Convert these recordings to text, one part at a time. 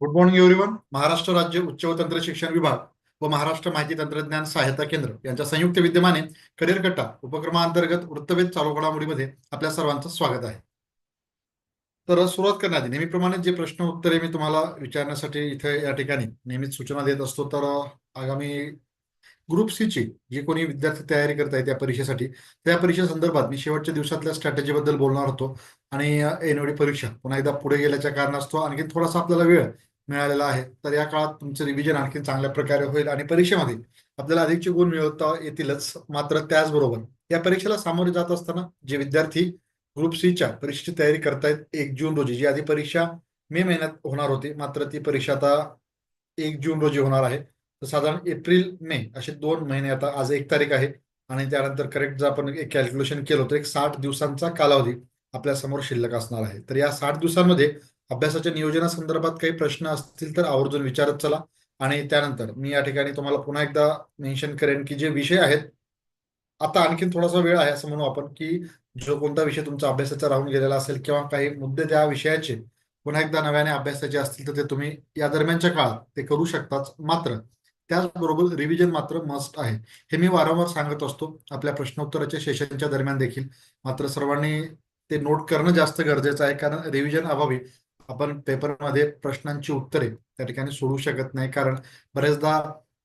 Good morning everyone Maharashtra राज्य उच्च व तंत्र शिक्षण विभाग व महाराष्ट्र माहिती तंत्रज्ञान सहायता केंद्र यांच्या संयुक्त विद्यमाने करिअर कट्टा उपक्रमाअंतर्गत वृत्तवेध चालू घडामोडीमध्ये आपल्या सर्वांचं स्वागत आहे. तर सुरुवात करण्याआधी नेहमीप्रमाणे जे प्रश्न उत्तरे मी तुम्हाला विचारण्यासाठी इथे या ठिकाणी नेहमीच सूचना देत असतो तर आगामी ग्रुप सी ची जे कोणी विद्यार्थी तयारी करत आहे त्या परीक्षेसाठी त्या परीक्षेसंदर्भात मी शेवटच्या दिवसातल्या स्ट्रॅटेजी बद्दल बोलणार होतो आणि एनओडी परीक्षा पुन्हा एकदा पुढे गेल्याच्या कारणास्तव आणखी थोडासा आपल्याला वेळ मिळालेला आहे. तर या काळात तुमचं रिव्हिजन आणखी चांगल्या प्रकारे होईल आणि परीक्षेमध्ये आपल्याला अधिकचे गुण मिळवता येतीलच मात्र त्याचबरोबर या परीक्षेला सामोरे जात असताना जे विद्यार्थी ग्रुप सीच्या परीक्षेची तयारी करतायत एक जून रोजी जी आधी परीक्षा मे महिन्यात होणार होती मात्र ती परीक्षा आता एक जून रोजी होणार आहे. तर साधारण एप्रिल मे असे दोन महिने आता आज एक तारीख आहे आणि त्यानंतर करेक्ट जर आपण एक कॅल्क्युलेशन केलं तर एक साठ दिवसांचा कालावधी आपल्यासमोर शिल्लक असणार आहे. तर या साठ दिवसांमध्ये अभ्यासाच्या नियोजनासंदर्भात काही प्रश्न असतील तर आवर्जून विचारत चला. आणि त्यानंतर मी या ठिकाणी तुम्हाला पुन्हा एकदा मेन्शन करेन की जे विषय आहेत आता आणखीन थोडासा वेळ आहे असं म्हणू आपण की जो कोणता विषय तुमचा अभ्यासाचा राहून गेलेला असेल किंवा काही मुद्दे त्या विषयाचे पुन्हा एकदा नव्याने अभ्यासाचे असतील तर ते तुम्ही या दरम्यानच्या काळात ते करू शकताच. मात्र त्याचबरोबर रिव्हिजन मात्र मस्ट आहे. हे मी वारंवार सांगत असतो. आपल्या प्रश्नोत्तराच्या सेशनच्या दरम्यान देखील. मात्र सर्वांनी ते नोट करणं जास्त गरजेचं आहे. कारण रिव्हिजन अभावी आपण पेपरमध्ये प्रश्नांची उत्तरे त्या ठिकाणी सोडू शकत नाही. कारण बरेचदा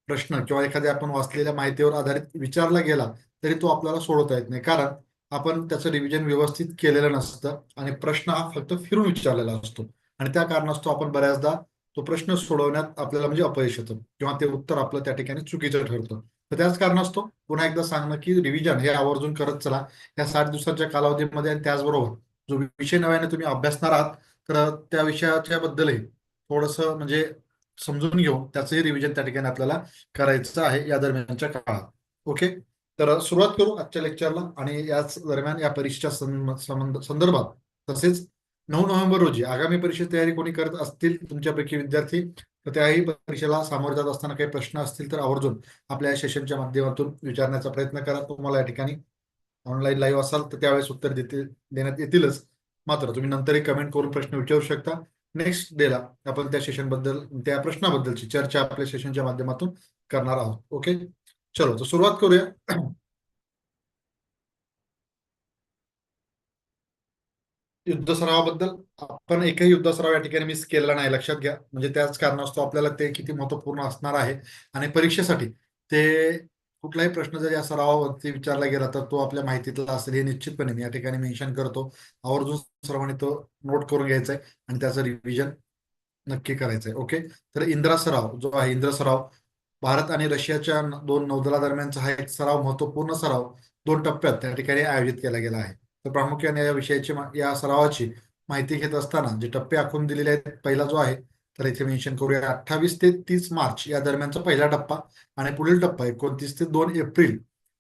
प्रश्न किंवा एखाद्या आपण वाचलेल्या माहितीवर आधारित विचारला गेला तरी तो आपल्याला सोडवता येत नाही. कारण आपण त्याचं रिव्हिजन व्यवस्थित केलेलं नसतं आणि प्रश्न हा फक्त फिरून विचारलेला असतो. आणि त्या कारणास्तव आपण बऱ्याचदा तो प्रश्न सोडवण्यात आपल्याला म्हणजे अपयश येतं किंवा ते उत्तर आपलं त्या ठिकाणी चुकीचं ठरतं. तर त्याच कारणास्तव पुन्हा एकदा सांगणं की रिव्हिजन हे आवर्जून करत चला. या साठ दिवसाच्या कालावधीमध्ये आणि त्याचबरोबर जो विषय नव्याने तुम्ही अभ्यासणार आहात तर त्या विषयाच्या बद्दलही थोडस म्हणजे समजून घेऊन त्याचंही रिव्हिजन त्या ठिकाणी आपल्याला करायचं आहे या दरम्यानच्या काळात. ओके तर सुरुवात करू आजच्या लेक्चरला आणि याच दरम्यान या परीक्षेच्या संदर्भात. तसेच नऊ नोव्हेंबर रोजी आगामी परीक्षेची तयारी कोणी करत असतील तुमच्यापैकी विद्यार्थी तर त्याही परीक्षेला सामोरे जात असताना काही प्रश्न असतील तर आवर्जून आपल्या या सेशनच्या माध्यमातून विचारण्याचा प्रयत्न करा. तुम्हाला या ठिकाणी ऑनलाईन लाईव्ह असाल तर त्यावेळेस उत्तर देतील देण्यात येतीलच. मात्र तुम्ही नंतरही कमेंट करून प्रश्न विचारू शकता. नेक्स्ट डेला आपण त्या सेशनबद्दल त्या प्रश्नाबद्दलची चर्चा आपल्या सेशनच्या माध्यमातून करणार आहोत. ओके चलो तर सुरुवात करूया. युद्ध सरावाबद्दल आपण एकही युद्ध सराव या ठिकाणी मिस केलेला नाही लक्षात घ्या. म्हणजे त्याच कारणास्तव आपल्याला ते किती महत्त्वपूर्ण असणार आहे आणि परीक्षेसाठी ते कुठलाही प्रश्न जर या रावावरती विचारला गेला तर तो आपल्या माहितीतला असेल हे निश्चितपणे मी या ठिकाणी मेन्शन करतो. आवर्जून सर्वांनी तो नोट करून घ्यायचा आहे आणि त्याचं रिव्हिजन नक्की करायचंय. ओके तर इंद्रा सराव जो आहे इंद्रा सराव भारत आणि रशियाच्या दोन नौदला दरम्यानचा हा एक सराव महत्त्वपूर्ण सराव दोन टप्प्यात त्या ठिकाणी आयोजित केला गेला आहे. तर प्रामुख्याने या विषयाची या सरावाची माहिती घेत असताना जे टप्पे आखून दिलेले आहेत पहिला जो आहे तर इथे मेन्शन करूया. अठ्ठावीस ते तीस मार्च या दरम्यानचा पहिला टप्पा आणि पुढील टप्पा एकोणतीस ते दोन एप्रिल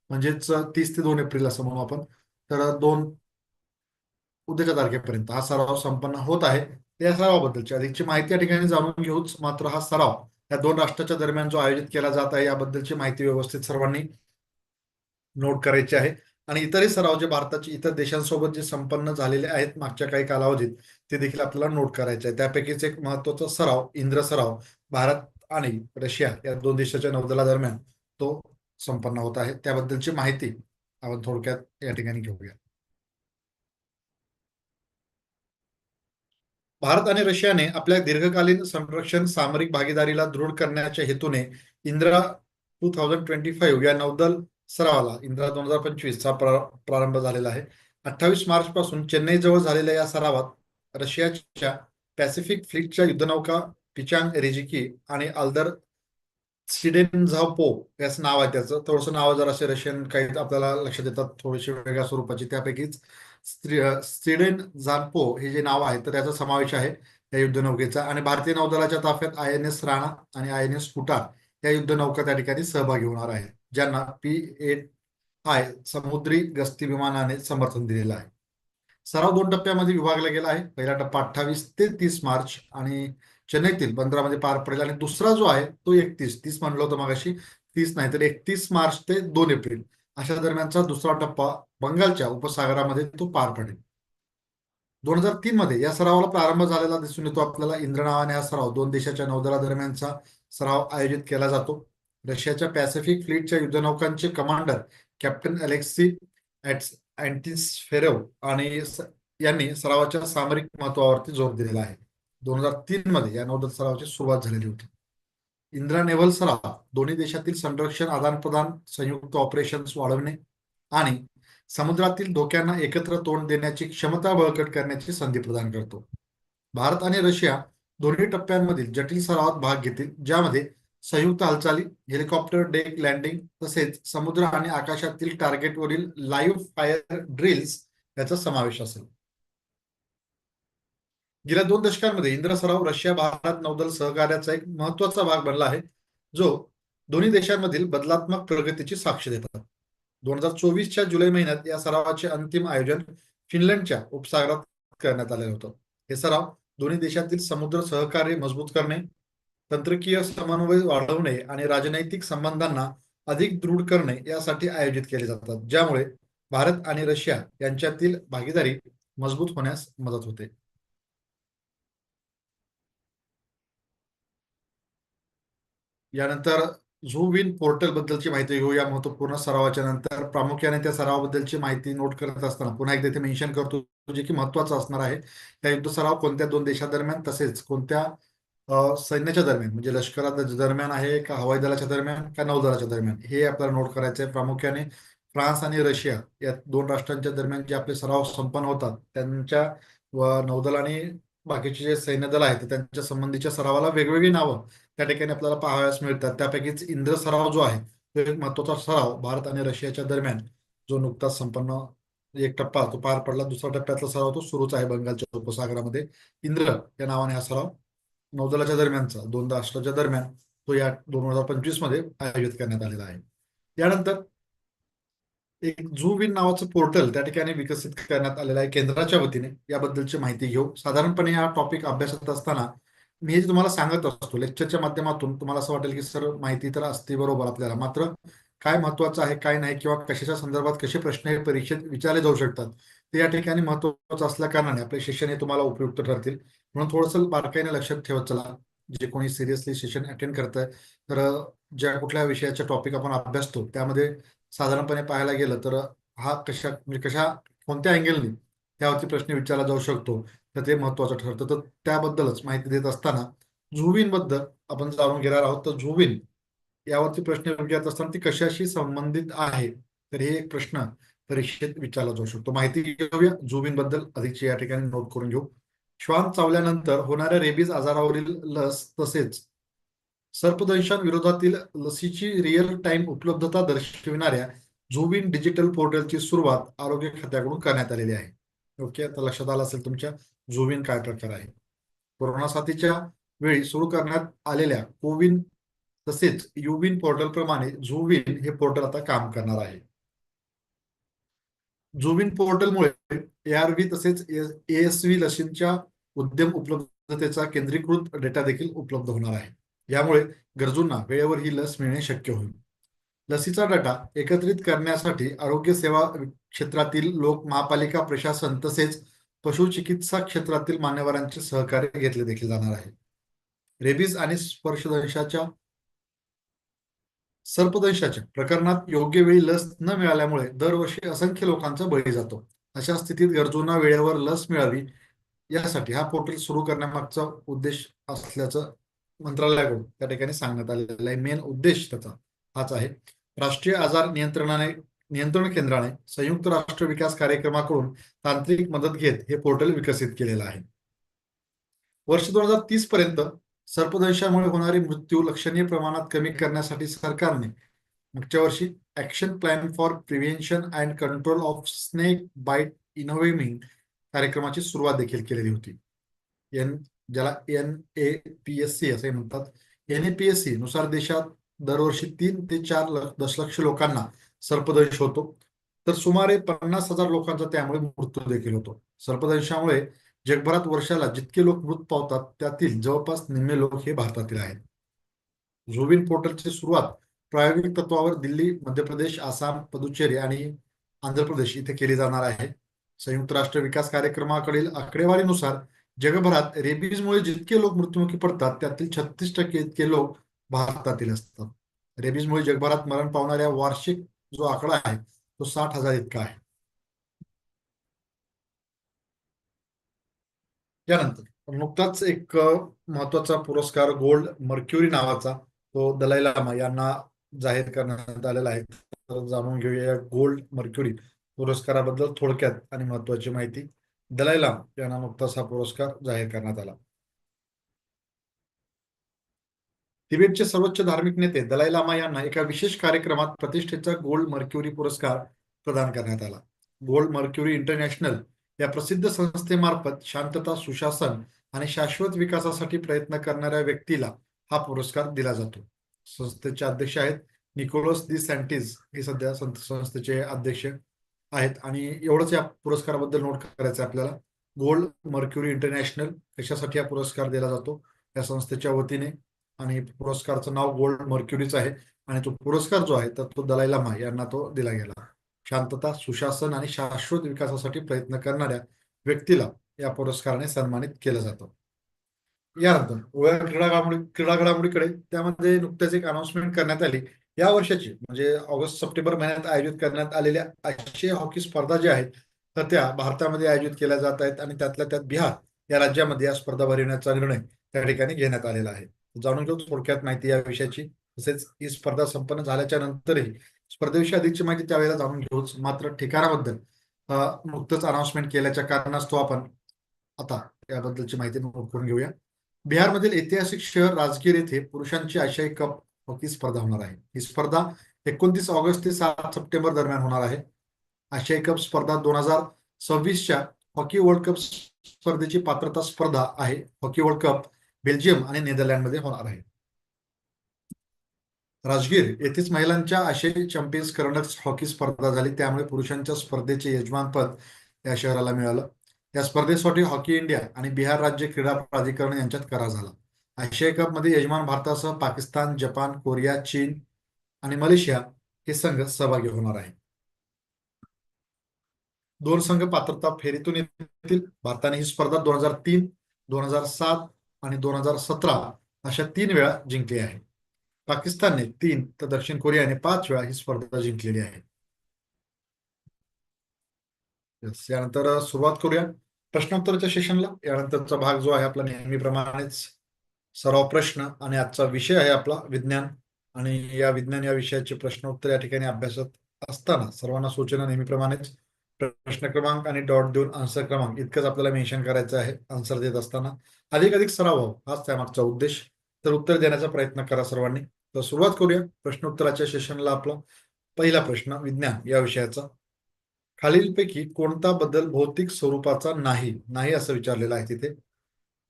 म्हणजेच तीस ते दोन एप्रिल असं म्हणू आपण. तर दोन उद्याच्या तारखेपर्यंत हा सराव संपन्न होत आहे. या सरावाबद्दलची अधिकची माहिती या ठिकाणी जाणून घेऊच मात्र हा सराव या दोन राष्ट्राच्या दरम्यान जो आयोजित केला जात आहे याबद्दलची माहिती व्यवस्थित सर्वांनी नोट करायची आहे. आणि इतरही सराव जे भारताचे इतर देशांसोबत जे संपन्न झालेले आहेत मागच्या काही कालावधीत ते देखील आपल्याला नोट करायचे आहे त्यापैकीच एक महत्त्वाचा सराव इंद्र सराव भारत आणि रशिया या दोन देशाच्या नौदला दरम्यान तो संपन्न होत आहे. त्याबद्दलची माहिती आपण थोडक्यात या ठिकाणी घेऊया. भारत आणि रशियाने आपल्या दीर्घकालीन संरक्षण सामरिक भागीदारीला दृढ करण्याच्या हेतूने Indra two thousand twenty five या नौदल सरावाला इंदिरा दोन हजार पंचवीस चा प्रारंभ झालेला आहे. अठ्ठावीस मार्च पासून चेन्नई जवळ झालेल्या या सरावात रशियाच्या पॅसिफिक फ्लीटच्या युद्धनौका पिचांग रेजिकी आणि अल्दर सिडेन झापो याचं नाव आहे त्याचं. थोडंसं नाव जर असे रशियन काही आपल्याला लक्षात येतात थोडेसे वेगळ्या स्वरूपाची. त्यापैकीच सिडेन झापो हे जे नाव आहे तर त्याचा समावेश आहे या युद्धनौकेचा. आणि भारतीय नौदलाच्या ताफ्यात आय एन एस राणा आणि आय एन एस फुटार या युद्धनौका त्या ठिकाणी सहभागी होणार आहेत. ज्यांना पी एट आय समुद्री गस्ती विमानाने समर्थन दिलेलं आहे. सराव दोन टप्प्यामध्ये विभागला गेला आहे. पहिला टप्पा अठ्ठावीस ते तीस मार्च आणि चेन्नईतील बंदरामध्ये पार पडेल. आणि दुसरा जो आहे तो एकतीस. तीस म्हणलं होतं मागाशी. तीस नाही तर एकतीस मार्च ते दोन एप्रिल. अशा दरम्यानचा दुसरा टप्पा बंगालच्या उपसागरामध्ये तो पार पडेल. दोन हजार तीन मध्ये या सरावाला प्रारंभ झालेला दिसून येतो आपल्याला. इंद्र नावाने हा सराव दोन देशाच्या नौदलादरम्यानचा सराव आयोजित केला जातो. रशियाच्या पॅसिफिक फ्लीटच्या युद्धनौकांचे कमांडर कॅप्टन अलेक्सी अँटिस्फेरव आणि यांनी सरावाच्या सामरिक महत्वावरती जोर दिलेला आहे. दोन हजार तीन मध्ये या नौदल सरावाची सुरुवात झालेली होती. इंदिरा नेव्हल सराव दोन्ही देशातील संरक्षण आदानप्रदान संयुक्त ऑपरेशन्स वाढवणे आणि समुद्रातील धोक्यांना एकत्र तोंड देण्याची क्षमता बळकट करण्याची संधी प्रदान करतो. भारत आणि रशिया दोन्ही टप्प्यांमधील जटिल सरावात भाग घेतील ज्यामध्ये संयुक्त हालचाली हेलिकॉप्टर डेक लँडिंग तसेच समुद्र आणि आकाशातील टार्गेटवरील लाईव्ह फायर ड्रिल्स याचा समावेश असेल. गेल्या दोन दशकांमध्ये इंद्र सराव रशिया भारत नौदल सहकार्याचा एक महत्त्वाचा भाग बनला आहे जो दोन्ही देशांमधील बदलात्मक प्रगतीची साक्ष देतात. दोन हजार चोवीसच्या जुलै महिन्यात या सरावाचे अंतिम आयोजन फिनलंडच्या उपसागरात करण्यात आले होतं. हे सराव दोन्ही देशातील समुद्र सहकार्य मजबूत करणे तंत्रकीय समन्वय वाढवणे आणि राजनैतिक संबंधांना अधिक दृढ करणे यासाठी आयोजित केले जातात ज्यामुळे भारत आणि रशिया यांच्यातील भागीदारी मजबूत होण्यास मदत होते. यानंतर झू विन पोर्टल बद्दलची माहिती घेऊ या महत्त्वपूर्ण सरावाच्या नंतर प्रामुख्याने त्या सरावाबद्दलची माहिती नोट करत असताना पुन्हा एकदा इथे मेन्शन करतो जे की महत्वाचं असणार आहे. त्या युद्ध सराव कोणत्या दोन देशादरम्यान तसेच कोणत्या सैन्याच्या दरम्यान म्हणजे लष्कराच्या दरम्यान आहे का हवाई दलाच्या दरम्यान का नौदलाच्या दरम्यान? हे आपल्याला नोट करायचं आहे. प्रामुख्याने फ्रान्स आणि रशिया या दोन राष्ट्रांच्या दरम्यान जे आपले सराव संपन्न होतात त्यांच्या व नौदल आणि बाकीचे जे सैन्य दल आहेत त्यांच्या संबंधीच्या सरावाला वेगवेगळी नावं त्या ठिकाणी आपल्याला पाहावयास मिळतात. त्यापैकीच इंद्र सराव जो आहे तो एक महत्त्वाचा सराव भारत आणि रशियाच्या दरम्यान जो नुकताच संपन्न एक टप्पा तो पार पडला. दुसरा टप्प्यातला सराव तो सुरूच आहे बंगालच्या उपसागरामध्ये. इंद्र या नावाने हा सराव नौदलाच्या दरम्यानचा दोनदा अष्टाच्या दरम्यान तो या दोन हजार पंचवीसमध्ये आयोजित करण्यात आलेला आहे. यानंतर एक झू विन नावाचं पोर्टल त्या ठिकाणी विकसित करण्यात आलेलं आहे केंद्राच्या वतीने. याबद्दलची माहिती घेऊ. साधारणपणे हा टॉपिक अभ्यासत असताना मी हे तुम्हाला सांगत असतो लेक्चरच्या माध्यमातून तुम्हाला असं वाटेल की सर माहिती तर असते बरोबर आपल्याला मात्र काय महत्वाचं आहे काय नाही किंवा कशाच्या संदर्भात कसे प्रश्न हे परीक्षेत विचारले जाऊ शकतात? ते या ठिकाणी महत्वाचं असल्या कारणाने आपले शिक्षण हे तुम्हाला उपयुक्त ठरतील. म्हणून थोडंसं बारकाईने लक्षात ठेवत चला. जे कोणी सिरियसली सेशन अटेंड करत आहे तर ज्या कुठल्या विषयाच्या टॉपिक आपण अभ्यासतो त्यामध्ये साधारणपणे पाहायला गेलं तर हा कशा म्हणजे कशा कोणत्या अँगलने त्यावरती प्रश्न विचारला जाऊ शकतो तर ते महत्वाचं ठरतं. तर त्याबद्दलच माहिती देत असताना झुविनबद्दल आपण जाणून घेणार आहोत. तर झुविन यावरती प्रश्न विचारत असताना ती कशाशी संबंधित आहे? तर हे एक प्रश्न परीक्षेत विचारला जाऊ शकतो. माहिती घेऊया. झुविनबद्दल अधिकची या ठिकाणी नोट करून घेऊ. श्वान चावल्यानंतर होणाऱ्या रेबीज आजारावरील लस तसेच सर्पदंशांविरोधातील लसीची रिअल टाइम उपलब्धता दर्शविणाऱ्या झुबिन डिजिटल पोर्टलची सुरुवात आरोग्य खात्याकडून करण्यात आलेली आहे. ओके आता लक्षात आलं असेल तुमच्या झुबिन काय प्रकार आहे. कोरोना साथीच्या वेळी सुरू करण्यात आलेल्या कोविन तसेच युविन पोर्टल प्रमाणे झुविन हे पोर्टल आता काम करणार आहे. जुबिन पोर्टलमुळे एआरव्ही तसेच एएसव्ही लसींच्या उद्यम उपलब्धतेचा केंद्रीकृत डेटा देखील उपलब्ध होणार आहे. यामुळे गरजूंना वेळेवर ही लस मिळणे शक्य होईल. लसीचा डाटा एकत्रित करण्यासाठी आरोग्य सेवा क्षेत्रातील लोक महापालिका प्रशासन तसेच पशुचिकित्सा क्षेत्रातील मान्यवरांचे सहकार्य घेतले देखील जाणार आहे. रेबीज आणि स्पर्शदंशाच्या सर्पदंशाच्या प्रकरणात योग्य वेळी लस न मिळाल्यामुळे दरवर्षी असंख्य लोकांचा बळी जातो. अशा स्थितीत गरजूंना वेळेवर लस मिळावी यासाठी हा पोर्टल सुरू करण्यामागचा उद्देश असल्याचं मंत्रालयाकडून त्या ठिकाणी सांगण्यात आलेला आहे. मेन उद्देश त्याचा हाच आहे. राष्ट्रीय आजार नियंत्रणाने नियंत्रण केंद्राने संयुक्त राष्ट्र विकास कार्यक्रमाकडून तांत्रिक मदत घेत हे पोर्टल विकसित केलेलं आहे. वर्ष दोन हजार तीस पर्यंत सर्पदंशामुळे होणारे मृत्यू लक्षणीय प्रमाणात कमी करण्यासाठी सरकारने मागच्या वर्षी action plan for prevention and control of snake bite इनोव्हेमिंग कार्यक्रमाची सुरुवात देखील केलेली होती. एन ज्याला N A P S C असे म्हणतात. N A P S C नुसार देशात दरवर्षी तीन ते चार दशलक्ष लोकांना सर्पदंश होतो. तर सुमारे पन्नास हजार लोकांचा त्यामुळे मृत्यू देखील होतो. सर्पदंशामुळे जगभरात वर्षाला जितके लोक मृत पावतात त्यातील जवळपास निम्मे लोक हे भारतातील आहेत. झोविन पोर्टलची सुरुवात प्रायोगिक तत्वावर दिल्ली मध्य प्रदेश आसाम पुदुचेरी आणि आंध्र प्रदेश इथे केली जाणार आहे. संयुक्त राष्ट्र विकास कार्यक्रमाकडील आकडेवारीनुसार जगभरात रेबीजमुळे जितके लोक मृत्युमुखी पडतात त्यातील छत्तीस टक्के इतके लोक भारतातील असतात. रेबीजमुळे जगभरात मरण पावणाऱ्या वार्षिक जो आकडा आहे तो साठ हजार इतका आहे. यानंतर नुकताच एक महत्त्वाचा पुरस्कार गोल्ड मर्क्युरी नावाचा तो दलाई लामा यांना जाहीर करण्यात आलेला आहे. तर जाणून घेऊया गोल्ड मर्क्युरी पुरस्काराबद्दल थोडक्यात आणि महत्वाची माहिती. दलाई लामा यांना नुकताच हा पुरस्कार जाहीर करण्यात आला. तिबेटचे सर्वोच्च धार्मिक नेते दलाई लामा यांना एका विशेष कार्यक्रमात प्रतिष्ठेचा गोल्ड मर्क्युरी पुरस्कार प्रदान करण्यात आला. गोल्ड मर्क्युरी इंटरनॅशनल या प्रसिद्ध संस्थेमार्फत शांतता सुशासन आणि शाश्वत विकासासाठी प्रयत्न करणाऱ्या व्यक्तीला हा पुरस्कार दिला जातो. संस्थेचे अध्यक्ष आहेत निकोलस दी सँटीज हे सध्या संस्थेचे अध्यक्ष आहेत आणि एवढंच या पुरस्काराबद्दल नोट करायचं आपल्याला. गोल्ड मर्क्युरी इंटरनॅशनल कशासाठी हा पुरस्कार दिला जातो? या संस्थेच्या वतीने. आणि पुरस्कारचं नाव गोल्ड मर्क्युरीच आहे आणि तो पुरस्कार जो आहे तर तो दलाई लामा यांना तो दिला गेला. शांतता सुशासन आणि शाश्वत विकासासाठी प्रयत्न करणाऱ्या व्यक्तीला या पुरस्काराने सन्मानित केलं जातं. यानंतर गोव्या क्रीडा घडामोडी क्रीडा घडामोडीकडे त्यामध्ये नुकत्याच एक अनाउन्समेंट करण्यात आली. या वर्षाची म्हणजे ऑगस्ट सप्टेंबर महिन्यात आयोजित करण्यात आलेल्या आशिया हॉकी स्पर्धा ज्या आहेत तर त्या भारतामध्ये आयोजित केल्या जात आहेत आणि त्यातल्या त्यात बिहार या राज्यामध्ये या स्पर्धा भरविण्याचा निर्णय त्या ठिकाणी घेण्यात आलेला आहे. जाणून घेऊ थोडक्यात माहिती या विषयाची. तसेच ही स्पर्धा संपन्न झाल्याच्या नंतरही स्पर्धेविषयी अधिकची माहिती त्यावेळेला जाणून घेऊच मात्र ठिकाणाबद्दल नुकतंच अनाउन्समेंट केल्याच्या कारणास्तव आपण आता याबद्दलची माहिती नोट करून घेऊया. बिहारमधील ऐतिहासिक शहर राजगीर येथे पुरुषांची आशियाई कप हॉकी स्पर्धा होणार आहे. ही स्पर्धा एकोणतीस ऑगस्ट ते सात सप्टेंबर दरम्यान होणार आहे. आशियाई कप स्पर्धा दोन हजार सव्वीसच्या हॉकी वर्ल्ड कप स्पर्धेची पात्रता स्पर्धा आहे. हॉकी वर्ल्ड कप बेल्जियम आणि नेदरलँडमध्ये होणार आहे. राजगीर येथेच महिलांच्या आशियाई चॅम्पियन्स करंडक हॉकी स्पर्धा झाली. त्यामुळे पुरुषांच्या स्पर्धेचे यजमानपद या शहराला मिळालं. या स्पर्धेसाठी हॉकी इंडिया आणि बिहार राज्य क्रीडा प्राधिकरण यांच्यात करार झाला. आशियाई कपमध्ये यजमान भारतासह पाकिस्तान जपान कोरिया चीन आणि मलेशिया हे संघ सहभागी होणार आहे दोन संघ पात्रता फेरीतून येतील. भारताने ही स्पर्धा दोन हजार तीन दोन हजार सात आणि दोन हजार सतरा अशा तीन वेळा जिंकली आहे. पाकिस्तानने तीन तर दक्षिण कोरियाने पाच वेळा ही स्पर्धा जिंकलेली आहे. यानंतर सुरुवात करूया. प्रश्नोत्तराच्या सेशनला. यानंतरचा भाग जो आहे आपला नेहमीप्रमाणेच सराव प्रश्न आणि आजचा विषय आहे आपला विज्ञान. आणि या विज्ञान या विषयाचे प्रश्नोत्तर या ठिकाणी अभ्यासत असताना सर्वांना सूचना नेहमीप्रमाणेच. प्रश्न क्रमांक आणि डॉट देऊन आन्सर क्रमांक इतकंच आपल्याला मेन्शन करायचं आहे आन्सर देत असताना. अधिक अधिक सराव व्हावं हाच त्यामागचा उद्देश. तर उत्तर देण्याचा प्रयत्न करा सर्वांनी. तर सुरुवात करूया. प्रश्नोत्तराच्या सेशनला आपला पहिला प्रश्न विज्ञान या विषयाचा. खालीलपैकी कोणता बदल भौतिक स्वरूपाचा नाही? नाही असं विचारलेलं आहे तिथे.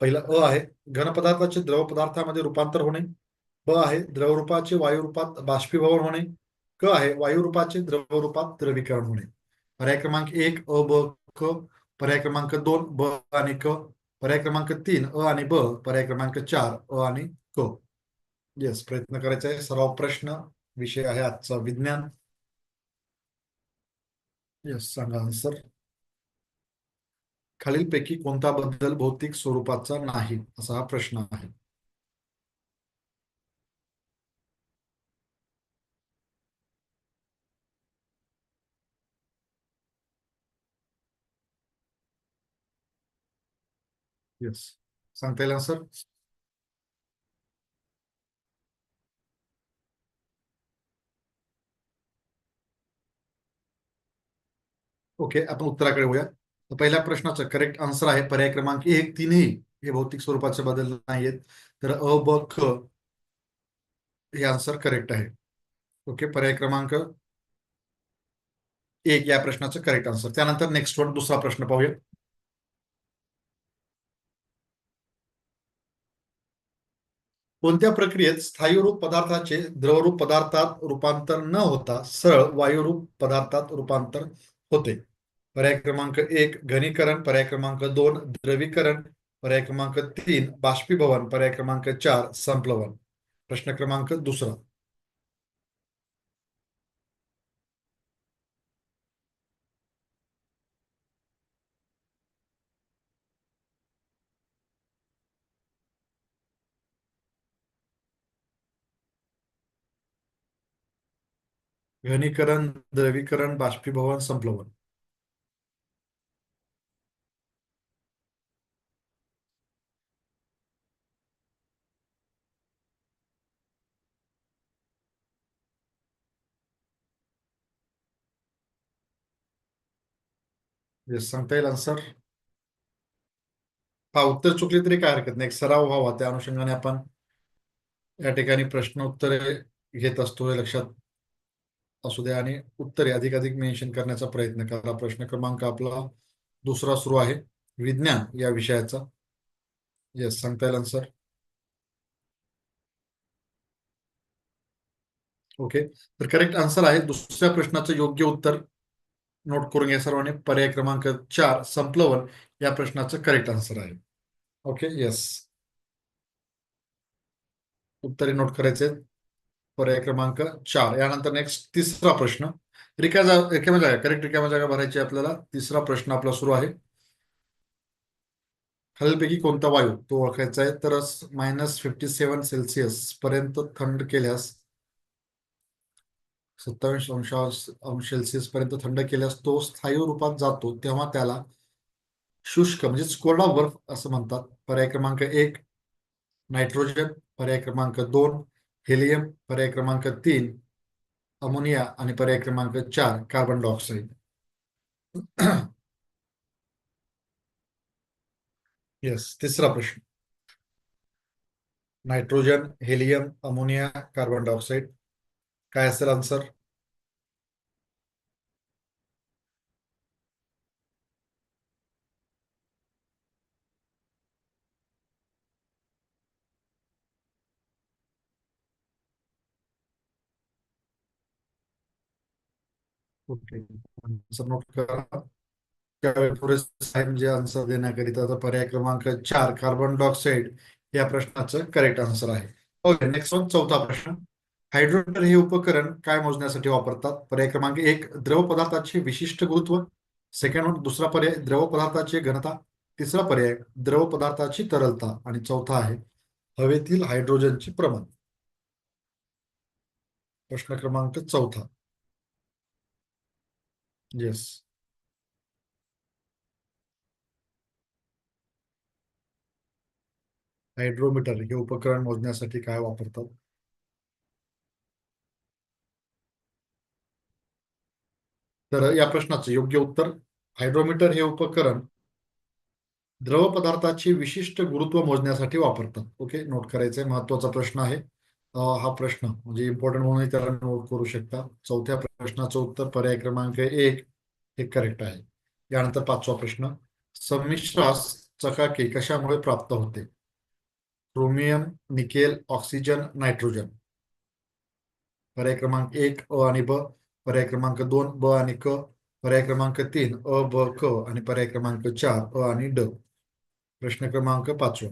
पहिला अ आहे घनपदार्थाचे द्रव पदार्थामध्ये रूपांतर होणे. ब आहे द्रवरूपाचे वायुरूपात बाष्पीभवन होणे. क आहे वायुरूपाचे द्रवरूपात द्रवीकरण होणे. पर्याय क्रमांक एक अ ब क. पर्याय क्रमांक दोन ब आणि क. पर्याय क्रमांक तीन अ आणि ब. पर्याय क्रमांक चार अ आणि क. येस प्रयत्न करायचा आहे. सराव प्रश्न विषय आहे आजचा विज्ञान. येस सांगा आन्सर खालीलपैकी कोणता बदल भौतिक स्वरूपाचा नाही असा हा प्रश्न आहे. येस सांगता येईल आन्सर ओके आपण उत्तराकडे होऊया तर पहिल्या प्रश्नाचं करेक्ट आन्सर आहे पर्याय क्रमांक एक तीनही हे भौतिक स्वरूपाचे बदल नाहीयेत. तर अ ब ख हे आन्सर करेक्ट आहे. ओके पर्याय क्रमांक एक या प्रश्नाचं करेक्ट आन्सर त्यानंतर नेक्स्ट वन दुसरा प्रश्न पाहूया. कोणत्या प्रक्रियेत स्थायीरूप पदार्थाचे द्रवरूप पदार्थात रूपांतर न होता सरळ वायुरूप पदार्थात रूपांतर होते. पर्याय क्रमांक एक घनीकरण. पर्याय क्रमांक दोन द्रवीकरण. पर्याय क्रमांक तीन बाष्पीभवन. पर्याय क्रमांक चार संप्लवन. प्रश्न क्रमांक दुसरा. घनीकरण द्रवीकरण बाष्पीभवन संप्लवन. सांगता येईल आन्सर हा उत्तर चुकली तरी काय हरकत नाही. एक सराव व्हावा. त्या अनुषंगाने आपण या ठिकाणी प्रश्न उत्तरे घेत असतो हे लक्षात असू द्या आणि उत्तरे अधिक अधिक मेन्शन करण्याचा प्रयत्न करा. प्रश्न क्रमांक आपला दुसरा सुरू आहे. विज्ञान या विषयाचा. येस सांगता येईल आन्सर ओके तर करेक्ट आन्सर आहे. दुसऱ्या प्रश्नाचं योग्य उत्तर नोट करून घ्या सर्वांनी. पर्याय क्रमांक चार संपलवन. या प्रश्नाचं करेक्ट आन्सर आहे. ओके येस उत्तरे नोट करायचे पर्याय क्रमांक चार. यानंतर नेक्स्ट तिसरा प्रश्न. रिक्या जा रिकाम्या जागा करेक्ट रिकाम्या जागा भरायची आपल्याला. तिसरा प्रश्न आपला सुरू आहे. खालीलपैकी कोणता वायू तो ओळखायचा आहे? तर मायनस फिफ्टी सेवन सेल्सिअस पर्यंत थंड केल्यास सत्तावीस अंशा अंश सेल्सिअस पर्यंत थंड केल्यास तो स्थायी रूपात जातो. तेव्हा त्याला शुष्क म्हणजे कोरडा बर्फ असं म्हणतात. पर्याय क्रमांक एक नायट्रोजन पर्याय क्रमांक दोन हेलियम पर्याय क्रमांक तीन अमोनिया आणि पर्याय क्रमांक चार कार्बन डायऑक्साईड येस तिसरा प्रश्न. Nitrogen helium ammonia carbon dioxide काय असेल आन्सर ओके आन्सर नोट करा म्हणजे आन्सर देण्याकरिता पर्याय क्रमांक चार कार्बन डायऑक्साईड या प्रश्नाचं करेक्ट आन्सर आहे. ओके नेक्स्ट वन चौथा प्रश्न. हायड्रोमीटर हे उपकरण काय मोजण्यासाठी वापरतात? पर्याय क्रमांक एक द्रव पदार्थाचे विशिष्ट गुरुत्व. सेकंड वन दुसरा पर्याय द्रव पदार्थाची घनता. तिसरा पर्याय द्रव पदार्थाची तरलता. आणि चौथा आहे हवेतील हायड्रोजनचे प्रमाण. प्रश्न क्रमांक चौथा. येस हायड्रोमीटर हे उपकरण मोजण्यासाठी काय वापरतात? तर या प्रश्नाचं योग्य उत्तर हायड्रोमीटर हे उपकरण द्रव पदार्थाची विशिष्ट गुरुत्व मोजण्यासाठी वापरतात. ओके नोट करायचं महत्त्वाचा प्रश्न आहे. हा प्रश्न. म्हणजे इम्पॉर्टंट म्हणून त्याला नोट करू शकता. चौथ्या प्रश्नाचं उत्तर पर्याय क्रमांक एक हे करेक्ट आहे. यानंतर पाचवा प्रश्न. संमिश्रास चकाकी कशामुळे प्राप्त होते? क्रोमियम निकेल ऑक्सिजन नायट्रोजन पर्याय क्रमांक एक अ आणि ब. पर्याय क्रमांक दोन ब आणि क. पर्याय क्रमांक तीन अ ब क आणि पर्याय क्रमांक चार अ आणि ड. प्रश्न क्रमांक पाचवा.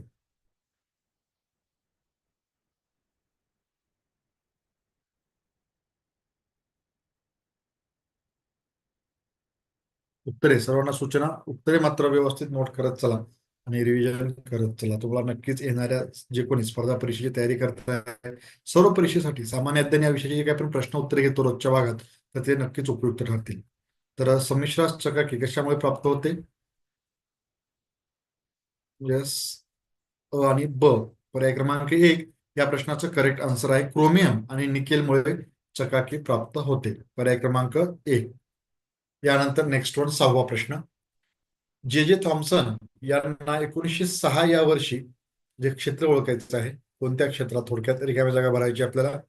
उत्तरे सर्वांना सूचना उत्तरे मात्र व्यवस्थित नोट करत चला आणि रिव्हिजन करत चला. तुम्हाला नक्कीच येणाऱ्या जे कोणी स्पर्धा परीक्षेची तयारी करताय सर्व परीक्षेसाठी सामान्य अध्ययन या विषयाचे जे काही आपण प्रश्न उत्तरे घेतो रोजच्या भागात तर ते नक्कीच उपयुक्त ठरतील. तर संमिश्र चकाकी कशामुळे प्राप्त होते? यस. अ आणि ब पर्याय क्रमांक एक या प्रश्नाचं करेक्ट आन्सर आहे. क्रोमियम आणि निकेलमुळे चकाकी प्राप्त होते. पर्याय क्रमांक एक यानंतर नेक्स्ट वन सहावा प्रश्न. जे जे थॉम्सन यांना एकोणीसशे सहा या वर्षी जे क्षेत्र ओळखायचं आहे कोणत्या क्षेत्रात? थोडक्यात रिकाम्या जागा भरायची आपल्याला.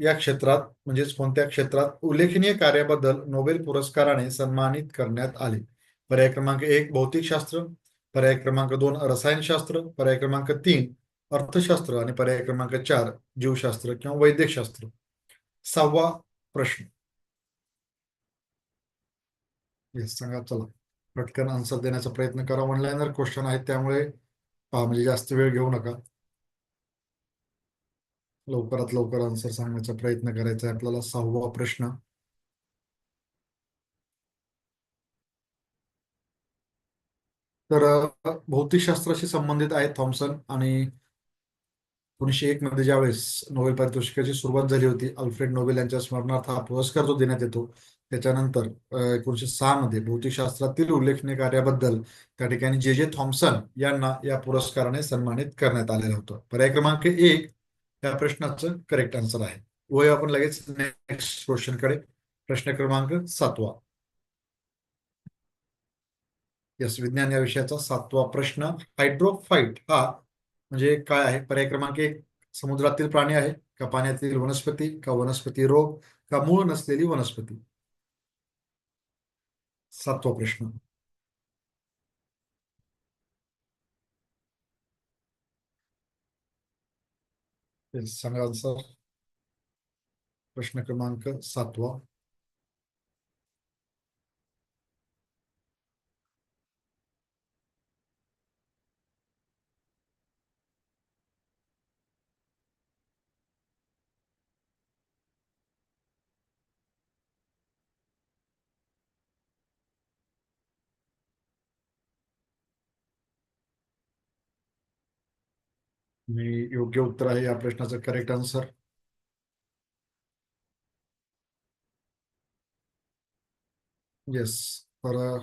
या क्षेत्रात म्हणजेच कोणत्या क्षेत्रात उल्लेखनीय कार्याबद्दल नोबेल पुरस्काराने सन्मानित करण्यात आले? पर्याय क्रमांक एक भौतिकशास्त्र. पर्याय क्रमांक दोन रसायनशास्त्र. पर्याय क्रमांक तीन अर्थशास्त्र. आणि पर्याय क्रमांक चार जीवशास्त्र किंवा वैद्यकशास्त्र. सहावा प्रश्न. सांगा चला. पटकन आन्सर देण्याचा प्रयत्न करा. ऑनलाईनर क्वेश्चन आहेत त्यामुळे म्हणजे जास्त वेळ घेऊ नका. लवकरात लवकर आन्सर सांगण्याचा प्रयत्न करायचा आहे आपल्याला. सहावा प्रश्न. तर भौतिकशास्त्राशी संबंधित आहे थॉम्सन आणि एकोणीसशे एक मध्ये ज्यावेळेस नोबेल पारितोषिकाची सुरुवात झाली होती अल्फ्रेड नोबेल यांच्या स्मरणार्थ हा पुरस्कार जो देण्यात येतो. त्याच्यानंतर एकोणीशे सहा मध्ये भौतिकशास्त्रातील उल्लेखनीय कार्याबद्दल त्या ठिकाणी जे जे थॉम्सन यांना या पुरस्काराने सन्मानित करण्यात आलेलं होतं. पर्याय क्रमांक एक या प्रश्नाचं करेक्ट आन्सर आहे. वय आपण लगेच नेक्स्ट क्वेश्चनकडे. प्रश्न क्रमांक सातवा. यस विज्ञान या विषयाचा सातवा प्रश्न. हायड्रोफाईट हा म्हणजे काय आहे? पर्याय क्रमांक एक. समुद्रातील प्राणी आहे का? पाण्यातील वनस्पती का वनस्पती रोग का मूळ नसलेली वनस्पती? सातवा प्रश्न सांगा आन्सर प्रश्न क्रमांक सातवा. मी योग्य उत्तर आहे या प्रश्नाचं. करेक्ट आन्सर येस तर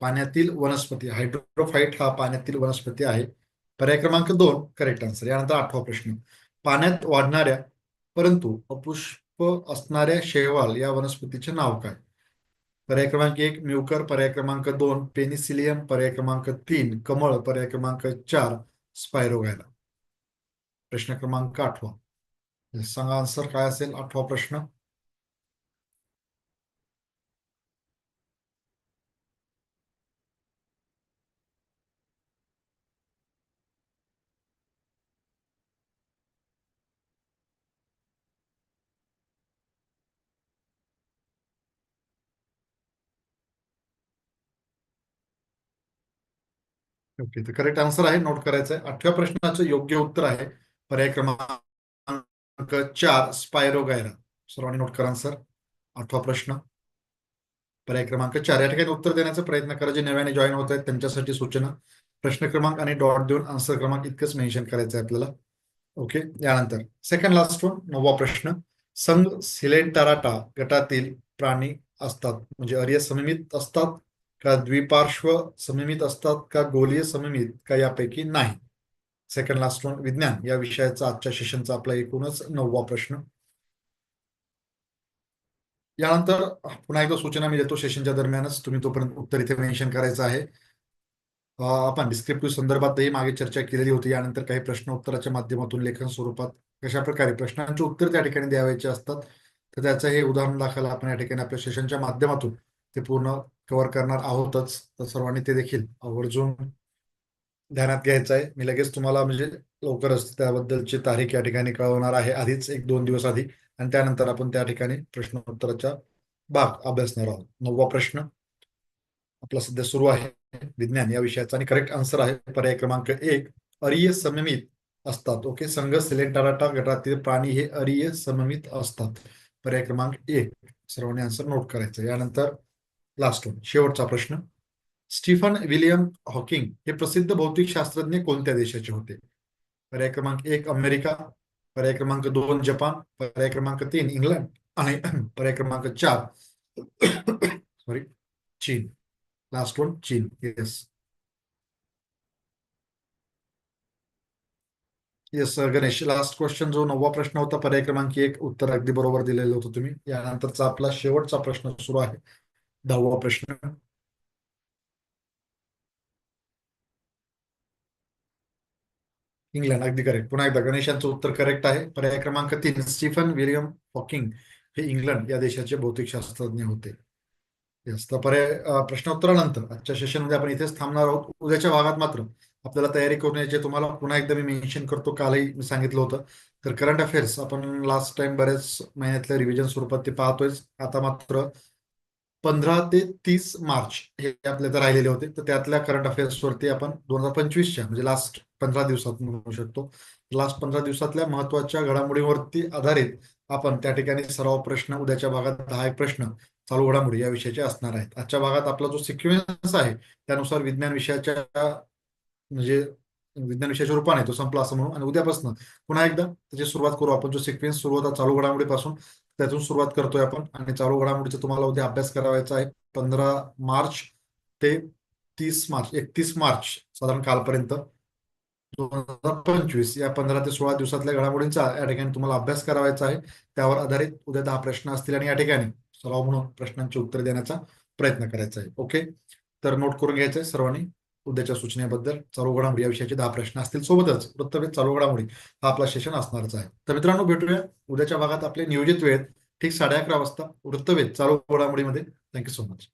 पाण्यातील वनस्पती हायड्रोफाईट हा पाण्यातील वनस्पती आहे. पर्याय क्रमांक दोन करेक्ट आन्सर यानंतर आठवा प्रश्न. पाण्यात वाढणाऱ्या परंतु अपुष्प असणाऱ्या शेवाल या वनस्पतीचे नाव काय? पर्याय क्रमांक एक म्युकर. पर्याय क्रमांक दोन पेनिसिलियम. पर्याय क्रमांक तीन कमळ. पर्याय क्रमांक चार स्पायरोगायला प्रश्न क्रमांक आठवा. सांगा आन्सर काय असेल? आठवा प्रश्न. ओके तर करेक्ट आन्सर आहे. नोट करायचं आहे आठव्या प्रश्नाचं योग्य उत्तर आहे. पर्याय क्रमांक चार स्पायरोगायरा. सर्वांनी नोट करा सर आठवा प्रश्न. पर्याय क्रमांक चार. या ठिकाणी उत्तर देण्याचा प्रयत्न करा. जे नव्याने जॉईन होत आहेत त्यांच्यासाठी सूचना. प्रश्न क्रमांक आणि डॉट देऊन आन्सर क्रमांक इतकंच मेन्शन करायचं आहे आपल्याला. ओके यानंतर. सेकंड लास्ट वन नववा प्रश्न. संघ सिलेंटाराटा गटातील प्राणी असतात. म्हणजे अर्य समिमित असतात. का द्विपार्श्व सममित असतात का गोलीय सममित का यापैकी नाही? सेकंड लास्ट वन विज्ञान. या विषयाचा आजच्या सेशनचा आपला एकूणच नववा प्रश्न. यानंतर पुन्हा एकदा सूचना मी देतो सेशनच्या दरम्यानच. तुम्ही तोपर्यंत उत्तर इथे मेन्शन करायचं आहे. आपण डिस्क्रिप्टिव्ह संदर्भातही मागे चर्चा केलेली होती. यानंतर काही प्रश्न उत्तराच्या माध्यमातून लेखन स्वरूपात कशा प्रकारे? प्रश्नांचे उत्तर त्या ठिकाणी द्यावायचे असतात. तर त्याचं हे उदाहरण दाखल आपण या ठिकाणी आपल्या सेशनच्या माध्यमातून ते पूर्ण कव्हर करणार आहोतच. तर सर्वांनी ते देखील आवर्जून ध्यानात घ्यायचं आहे. मी लगेच तुम्हाला म्हणजे लवकरच त्याबद्दलची तारीख या ठिकाणी कळवणार आहे. आधीच एक दोन दिवस आधी. आणि त्यानंतर आपण त्या ठिकाणी प्रश्नोत्तराच्या भाग अभ्यासणार आहोत. नववा प्रश्न. आपला सध्या सुरू आहे. विज्ञान या विषयाचा आणि करेक्ट आन्सर आहे. पर्याय क्रमांक एक. अरिय सममित असतात. ओके? संघ सिलेंटराटा गटातील प्राणी हे अरिय सममित असतात. पर्याय क्रमांक एक. सर्वांनी आन्सर नोट करायचं यानंतर लास्ट वन शेवटचा प्रश्न. स्टीफन विलियम हॉकिंग हे प्रसिद्ध भौतिक शास्त्रज्ञ कोणत्या देशाचे होते? पर्याय क्रमांक एक अमेरिका. पर्याय क्रमांक दोन जपान. पर्याय क्रमांक तीन इंग्लंड. आणि पर्याय क्रमांक चार सॉरी चीन. लास्ट वन चीन. Yes yes sir Ganesh last question जो नववा प्रश्न होता पर्याय क्रमांक एक उत्तर अगदी बरोबर दिलेलं होतं तुम्ही. यानंतरचा आपला शेवटचा प्रश्न सुरू आहे. दहावा प्रश्न इंग्लंड अगदी करेक्ट पुन्हा एकदा गणेशांचं उत्तर करेक्ट आहे पर्याय क्रमांक तीन स्टीफन विलियम हॉकिंग हे इंग्लंड या देशाचे भौतिक शास्त्रज्ञ होते पर्याय प्रश्नोत्तरानंतर आजच्या सेशनमध्ये आपण इथेच थांबणार आहोत उद्याच्या भागात मात्र आपल्याला तयारी करून यायची तुम्हाला पुन्हा एकदा मी मेन्शन करतो कालही मी सांगितलं होतं तर करंट अफेअर्स आपण लास्ट टाइम बऱ्याच महिन्यातल्या रिव्हिजन स्वरूपात ते पाहतोय आता मात्र पंधरा ते तीस मार्च हे आपल्या राहिलेले होते. तर त्यातल्या करंट अफेअर्सवरती आपण दोन हजार पंचवीसच्या म्हणजे लास्ट पंधरा दिवसात म्हणू शकतो. लास्ट पंधरा दिवसातल्या महत्त्वाच्या घडामोडीवरती आधारित आपण त्या ठिकाणी सराव प्रश्न उद्याच्या भागात दहा एक प्रश्न चालू घडामोडी या विषयाचे असणार आहेत. आजच्या भागात आपला जो सिक्वेन्स आहे त्यानुसार विज्ञान विषयाच्या म्हणजे विज्ञान विषयाच्या रूपाने तो संपला असं म्हणू. आणि उद्यापासून पुन्हा एकदा त्याची सुरुवात करू. आपण जो सिक्वेन्स सुरू होता चालू घडामोडीपासून त्यातून सुरुवात करतोय आपण. आणि चालू घडामोडीचा तुम्हाला उद्या अभ्यास करावायचा आहे पंधरा मार्च ते तीस मार्च एकतीस मार्च साधारण कालपर्यंत. दोन हजार पंचवीस या पंधरा ते सोळा दिवसातल्या घडामोडींचा या ठिकाणी तुम्हाला अभ्यास करावायचा आहे. त्यावर आधारित उद्या दहा प्रश्न असतील आणि या ठिकाणी सराव म्हणून प्रश्नांची उत्तर देण्याचा प्रयत्न करायचा आहे. ओके? तर नोट करून घ्यायचं आहे सर्वांनी. उद्याच्या सूचनेबद्दल चालू घडामोडी या विषयाचे दहा प्रश्न असतील. सोबतच वृत्तभेद चालू घडामोडी हा आपला सेशन असणारच आहे. तर मित्रांनो भेटूया उद्याच्या भागात आपले नियोजित वेळेत ठीक साडे अकरा वाजता वृत्तभेद चालू घडामोडीमध्ये. Thank you so much